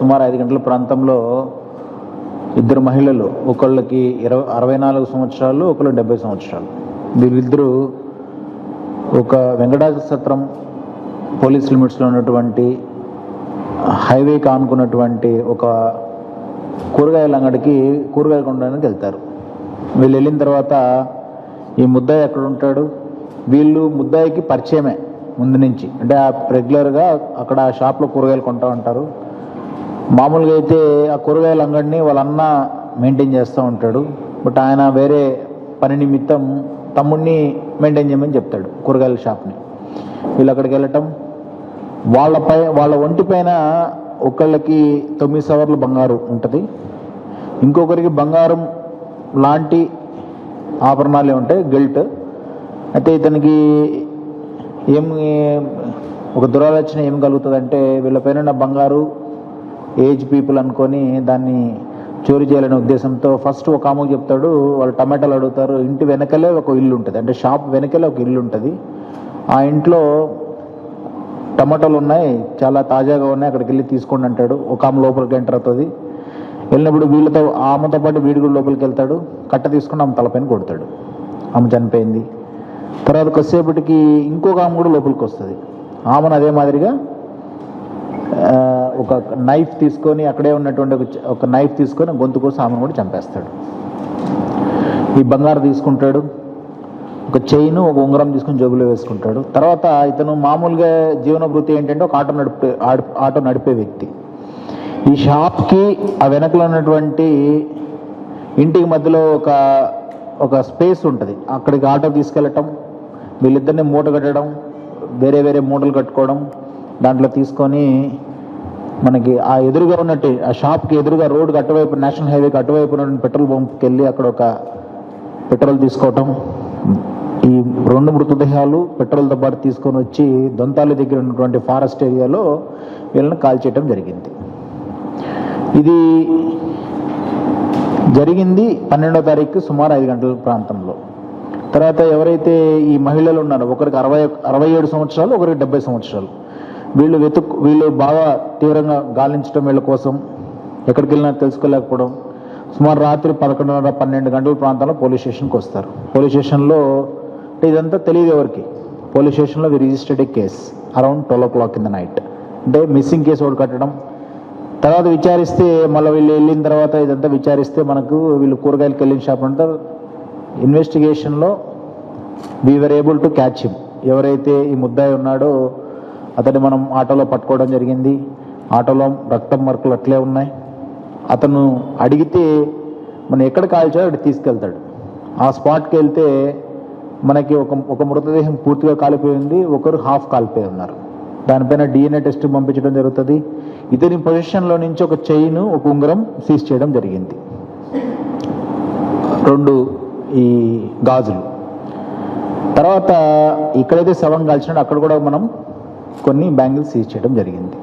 సుమారు ఐదు గంటల ప్రాంతంలో ఇద్దరు మహిళలు ఒకళ్ళకి ఇరవై అరవై నాలుగు సంవత్సరాలు ఒకళ్ళు డెబ్బై సంవత్సరాలు. వీళ్ళిద్దరూ ఒక వెంకటాచల సత్రం పోలీస్ లిమిట్స్లో ఉన్నటువంటి హైవేకి ఆనుకున్నటువంటి ఒక కూరగాయల అంగడికి కూరగాయలు కొనడానికి వెళ్తారు. వీళ్ళు వెళ్ళిన తర్వాత ఈ ముద్దాయి ఎక్కడ ఉంటాడు? వీళ్ళు ముద్దాయికి పరిచయమే ముందు నుంచి. అంటే ఆ రెగ్యులర్గా అక్కడ షాప్లో కూరగాయలు కొంటూ ఉంటారు. మామూలుగా అయితే ఆ కూరగాయల అంగడిని వాళ్ళ అన్న మెయింటైన్ చేస్తూ ఉంటాడు. బట్ ఆయన వేరే పని నిమిత్తం తమ్ముడిని మెయింటైన్ చేయమని చెప్తాడు కూరగాయల షాప్ని. వీళ్ళు అక్కడికి వెళ్ళటం వాళ్ళపై వాళ్ళ ఒంటి పైన ఒకళ్ళకి తొమ్మిది సవర్లు బంగారు ఉంటుంది. ఇంకొకరికి బంగారం లాంటి ఆభరణాలు ఉంటాయి గిల్ట్. అయితే ఇతనికి ఏం ఒక దురాలోచన ఏం కలుగుతుందంటే వీళ్ళపైన ఉన్న బంగారు ఏజ్ పీపుల్ అనుకొని దాన్ని చోరీ చేయాలనే ఉద్దేశంతో ఫస్ట్ ఒక అమ్మ చెప్తాడు వాళ్ళు టమాటాలు అడుగుతారు ఇంటి వెనకలే ఒక ఇల్లు ఉంటుంది. అంటే షాప్ వెనకలే ఒక ఇల్లు ఉంటుంది. ఆ ఇంట్లో టమాటాలు ఉన్నాయి చాలా తాజాగా ఉన్నాయి అక్కడికి వెళ్ళి తీసుకోండి అంటాడు. ఒక ఆమె లోపలికి ఎంటర్ అవుతుంది. వెళ్ళినప్పుడు వీళ్ళతో ఆమెతో పాటు వీడి కూడా లోపలికి వెళ్తాడు. కట్ట తీసుకుని ఆమె తలపైన కొడతాడు. ఆమె చనిపోయింది. తర్వాత కొద్దిసేపటికి ఇంకొక ఆమె కూడా లోపలికి వస్తుంది. ఆమెను అదే మాదిరిగా ఒక నైఫ్ తీసుకొని అక్కడే ఉన్నటువంటి ఒక నైఫ్ తీసుకొని గొంతు కోసం ఆమెను కూడా చంపేస్తాడు. ఈ బంగారు తీసుకుంటాడు. ఒక చైన్ ఒక ఉంగరం తీసుకుని జోబులో వేసుకుంటాడు. తర్వాత ఇతను మామూలుగా జీవనభృతి ఏంటంటే ఒక ఆటో నడిపే ఆటో నడిపే వ్యక్తి. ఈ షాప్కి ఆ వెనకలో ఉన్నటువంటి ఇంటికి మధ్యలో ఒక ఒక స్పేస్ ఉంటుంది. అక్కడికి ఆటో తీసుకెళ్ళటం వీళ్ళిద్దరిని మూట కట్టడం వేరే వేరే మూటలు కట్టుకోవడం దాంట్లో తీసుకొని మనకి ఆ ఎదురుగా ఉన్నట్టు ఆ షాప్కి ఎదురుగా రోడ్డుకి అటువైపు నేషనల్ హైవేకి అటువైపు ఉన్నటువంటి పెట్రోల్ బంప్కి వెళ్ళి అక్కడ ఒక పెట్రోల్ తీసుకోవటం. ఈ రెండు మృతదేహాలు పెట్రోల్తో పాటు తీసుకొని వచ్చి దొంతాలి దగ్గర ఉన్నటువంటి ఫారెస్ట్ ఏరియాలో వీళ్ళని కాల్చేయటం జరిగింది. ఇది జరిగింది పన్నెండో తారీఖు సుమారు ఐదు గంటల ప్రాంతంలో. తర్వాత ఎవరైతే ఈ మహిళలు ఉన్నారో ఒకరికి అరవై అరవై ఏడు సంవత్సరాలు ఒకరికి డెబ్బై సంవత్సరాలు. వీళ్ళు వెతుక్ వీళ్ళు బాగా తీవ్రంగా గాలించడం వీళ్ళ కోసం ఎక్కడికి వెళ్ళినా తెలుసుకోలేకపోవడం. సుమారు రాత్రి పదకొండున్నర పన్నెండు గంటల ప్రాంతంలో పోలీస్ స్టేషన్కి వస్తారు. పోలీస్ స్టేషన్లో అంటే ఇదంతా తెలియదు ఎవరికి. పోలీస్ స్టేషన్లో registered a case around twelve o'clock in the night. అంటే మిస్సింగ్ కేసు ఒకటి కట్టడం. తర్వాత విచారిస్తే మళ్ళీ వీళ్ళు వెళ్ళిన తర్వాత ఇదంతా విచారిస్తే మనకు వీళ్ళు కూరగాయలకి వెళ్ళిన షాప్ అంటారు ఇన్వెస్టిగేషన్లో we are able to catch him ఎవరైతే ఈ ముద్దాయి ఉన్నాడో అతన్ని మనం ఆటోలో పట్టుకోవడం జరిగింది. ఆటోలో రక్తం మరకలు అట్లే ఉన్నాయి. అతను అడిగితే మనం ఎక్కడ కాల్చాడో అక్కడ తీసుకెళ్తాడు. ఆ స్పాట్కి వెళ్తే మనకి ఒక ఒక మృతదేహం పూర్తిగా కాలిపోయింది. ఒకరు హాఫ్ కాలిపోయి ఉన్నారు. దానిపైన డిఎన్ఏ టెస్ట్ పంపించడం జరుగుతుంది. ఇతని పొజిషన్లో నుంచి ఒక చైన్ ఒక ఉంగరం సీజ్ చేయడం జరిగింది. రెండు ఈ గాజులు. తర్వాత ఇక్కడైతే శవం కాల్చినాడు. అక్కడ కూడా మనం కొన్ని బ్యాంగిల్స్ సీజ్ చేయడం జరిగింది.